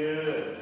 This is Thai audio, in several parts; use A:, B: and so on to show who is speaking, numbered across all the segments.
A: good.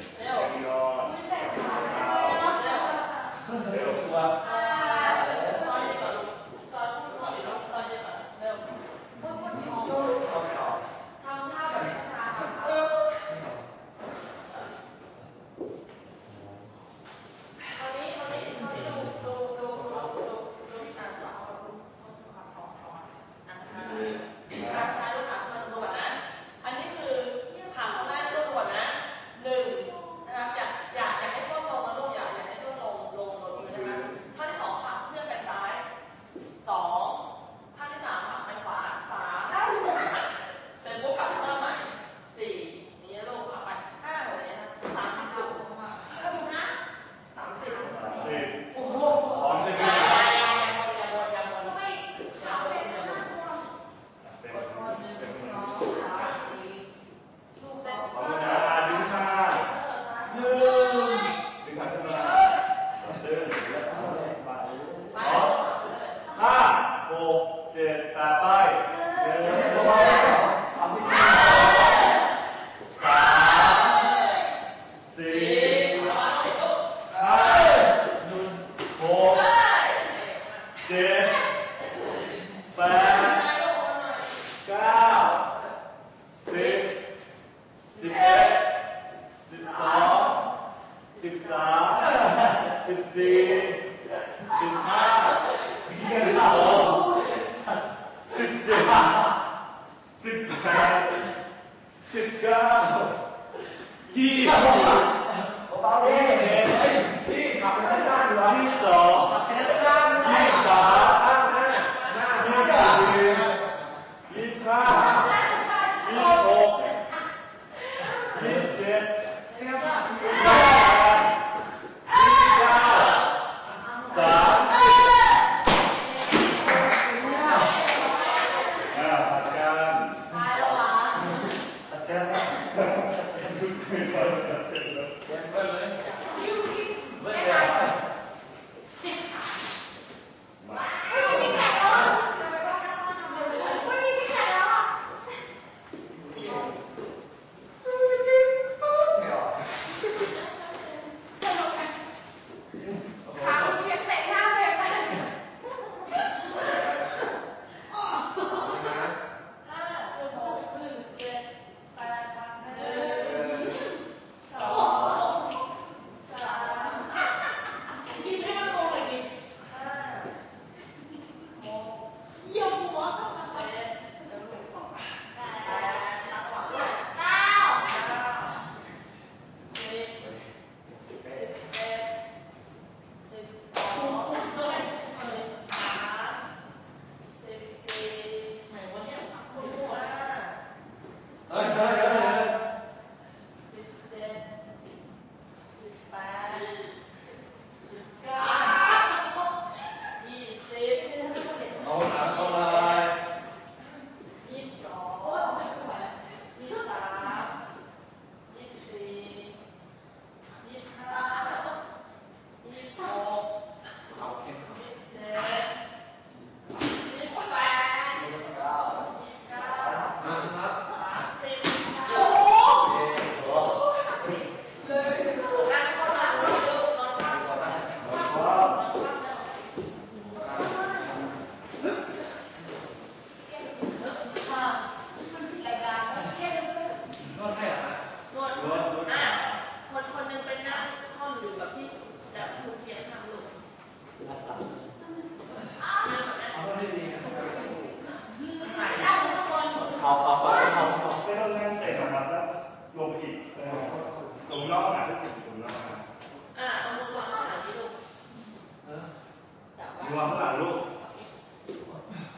A: รวม
B: เท่า
A: ไหร่ลูก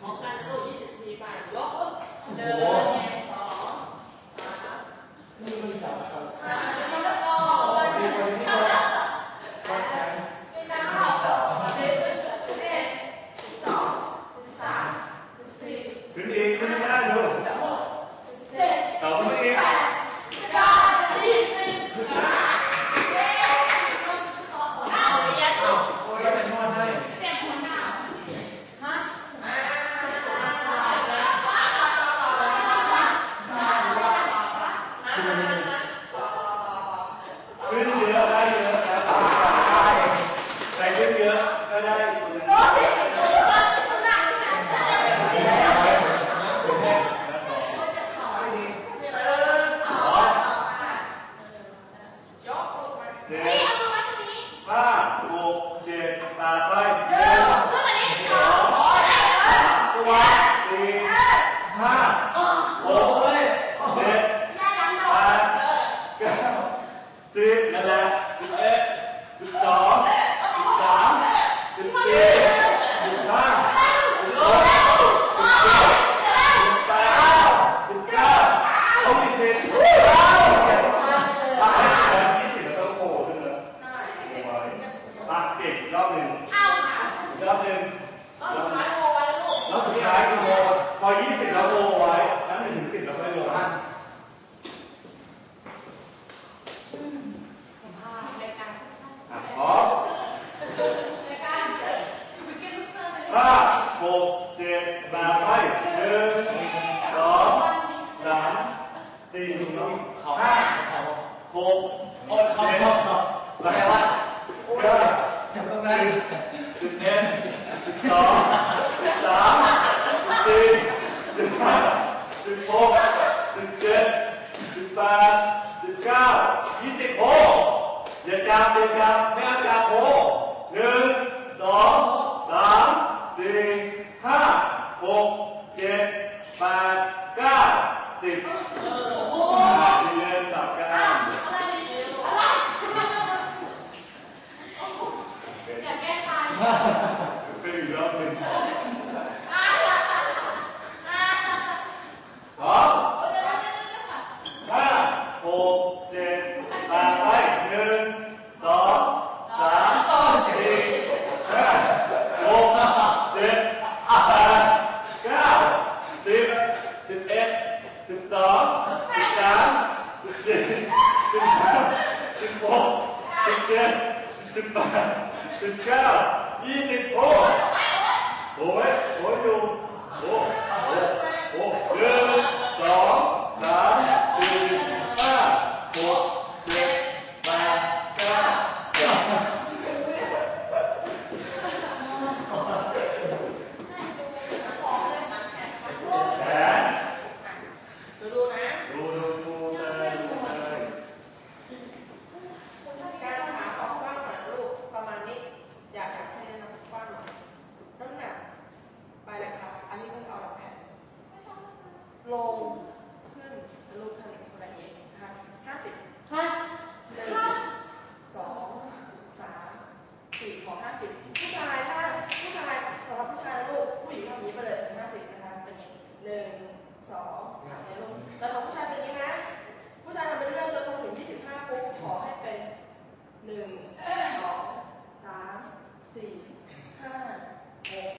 A: พร้อมกั
C: นนะลูยี่สิ
B: บ
A: ทีไปยกเดิน What? แปดสิบเก้ายี่สิบ
B: ห
A: ก
B: อ
A: ย่าจามเด็ด
C: ขา
A: ด
C: ไม่เอาจาม
A: โห
C: หนึ่งสองสามสี่ห้าหก 어깨, 등발, 등가, 이등 오, 오에, 6, 5, 5, 오, 오, 등, 덩, 예,